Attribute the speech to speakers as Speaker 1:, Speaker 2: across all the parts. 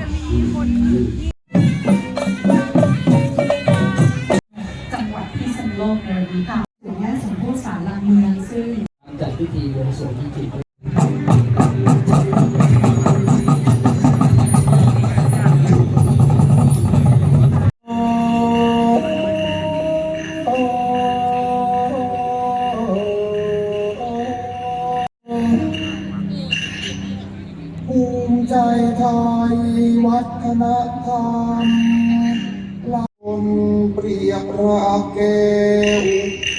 Speaker 1: จะมีคน
Speaker 2: ที่ เป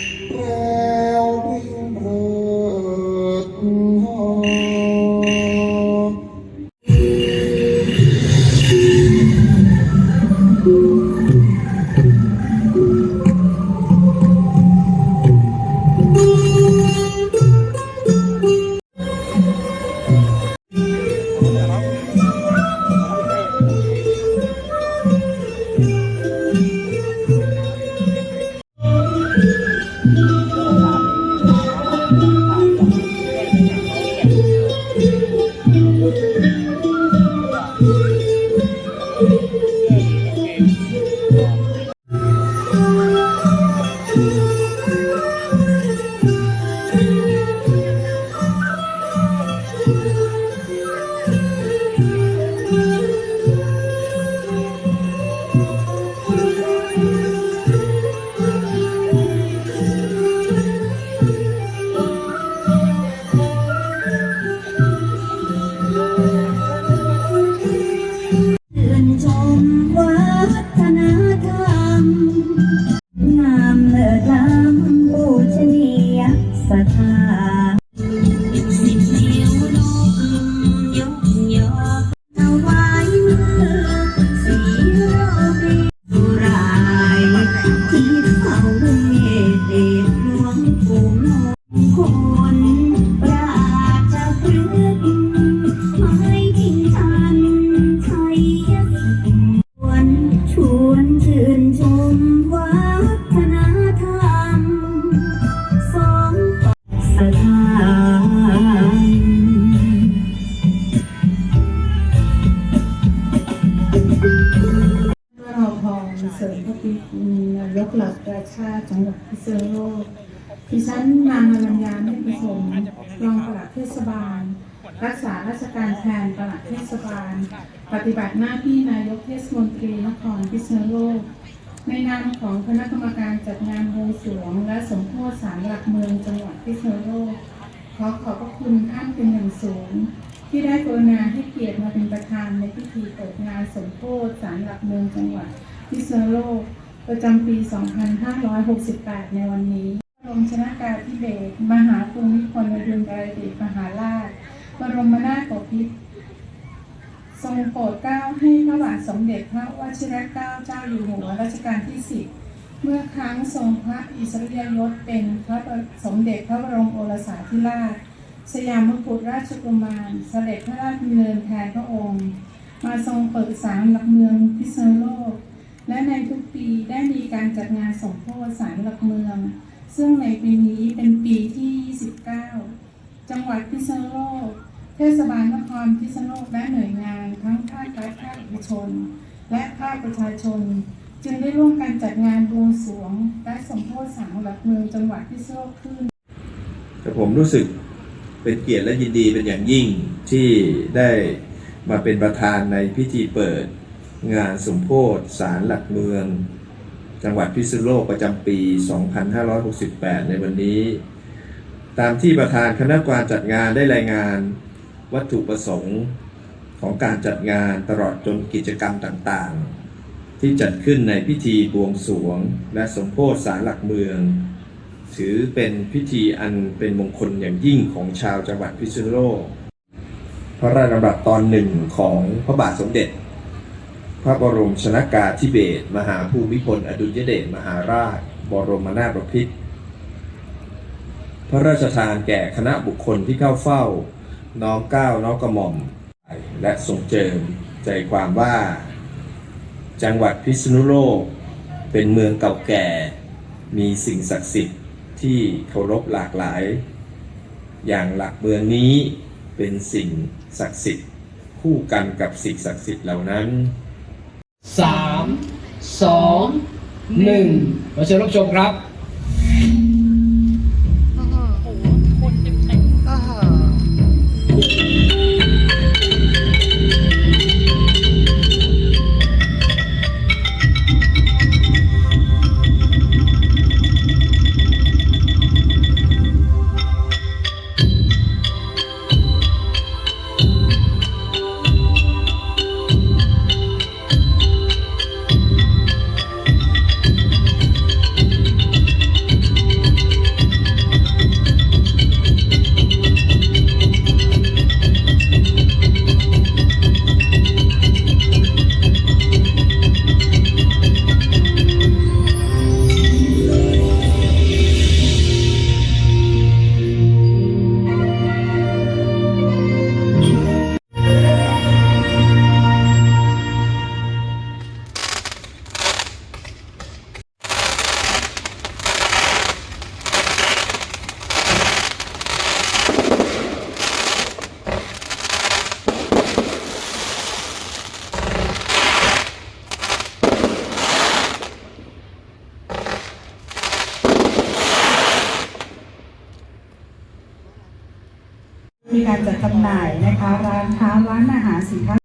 Speaker 3: ฉันนา
Speaker 4: งอรัญญาเมฆประสมรองปลัดเทศบาล รักษาราชการแทนปลัดเทศบาล ปฏิบัติหน้าที่นายกเทศมนตรีนครพิษณุโลก ในนามของคณะกรรมการจัดงานบวงสรวง และสมโภชศาลหลักเมืองจังหวัดพิษณุโลก ขอขอบพระคุณท่านเป็นอย่างสูง ที่ได้กรุณาให้เกียรติมาเป็นประธานในพิธีเปิดงานสมโภชศาลหลักเมืองจังหวัดพิษณุโลกประจำปี 2568 ในวันนี้ รมชนากาธิเบศมหาภูมิพลอดุลยเดชมหาราช บรมนาถบพิตรทรงโปรดเกล้าให้พระบาทสมเด็จพระวชิรเกล้าเจ้าอยู่หัวรัชกาลที่10เมื่อครั้งทรงพระอิสริยยศเป็นพระสมเด็จพระบรมโอรสาธิราช สยามกุฎราชกุมารเสด็จพระราชดำเนินแทนพระองค์ มาทรงเปิดศาลหลักเมืองพิษณุโลก และในทุกปีได้มีการจัดงานสมโภชศาลหลักเมือง ซึ่งในปีนี้เป็นปีที่ 29 จังหวัดพิษณุโลก เทศบาลนครพิษณุโลกและหน่วยงานทั้งภาครัฐภาคเอกชน และภาคประชาชน จึงได้ร่วมกันจัดงานบวงสรวง และสมโภชศาลหลักเมืองจังหวัดพิษณุโลกขึ้น
Speaker 5: แต่ผมรู้สึกเป็นเกียรติและยินดีเป็นอย่างยิ่งที่ได้มาเป็นประธานในพิธีเปิดงานสมโพธิสารหลักเมือง จังหวัดพิษณุโลกประจำปี 2568 ในวันนี้ ตามที่ประธานคณะกรรมการจัดงานได้รายงาน วัตถุประสงค์ของการจัดงานตลอดจนกิจกรรมต่างๆ ที่จัดขึ้นในพิธีบวงสรวง และสมโพธิสารหลักเมือง ถือเป็นพิธีอันเป็นมงคลอย่างยิ่งของชาวจังหวัดพิษณุโลก พระราชดำรัสตอนหนึ่งของพระบาทสมเด็จ พระบรมชนากาธิเบศรมหาภูมิพล อดุลยเดชมหาราช บรมนาถบพิตรพระราชทานแก่คณะบุคคลที่เข้าเฝ้า น้อมเกล้าน้อมกระหม่อม และทรงเจิมใจความว่า จังหวัดพิษณุโลก เป็นเมืองเก่าแก่ มีสิ่งศักดิ์สิทธิ์ที่เคารพหลากหลาย อย่างหลักเมืองนี้เป็นสิ่งศักดิ์สิทธิ์คู่กันกับสิ่งศักดิ์สิทธิ์เหล่านั้น
Speaker 6: สามสองหนึ่งขอเชิญรับชมครับ
Speaker 7: มีการจัด จำหน่ายนะคะ ร้านค้าร้านอาหารสินค้า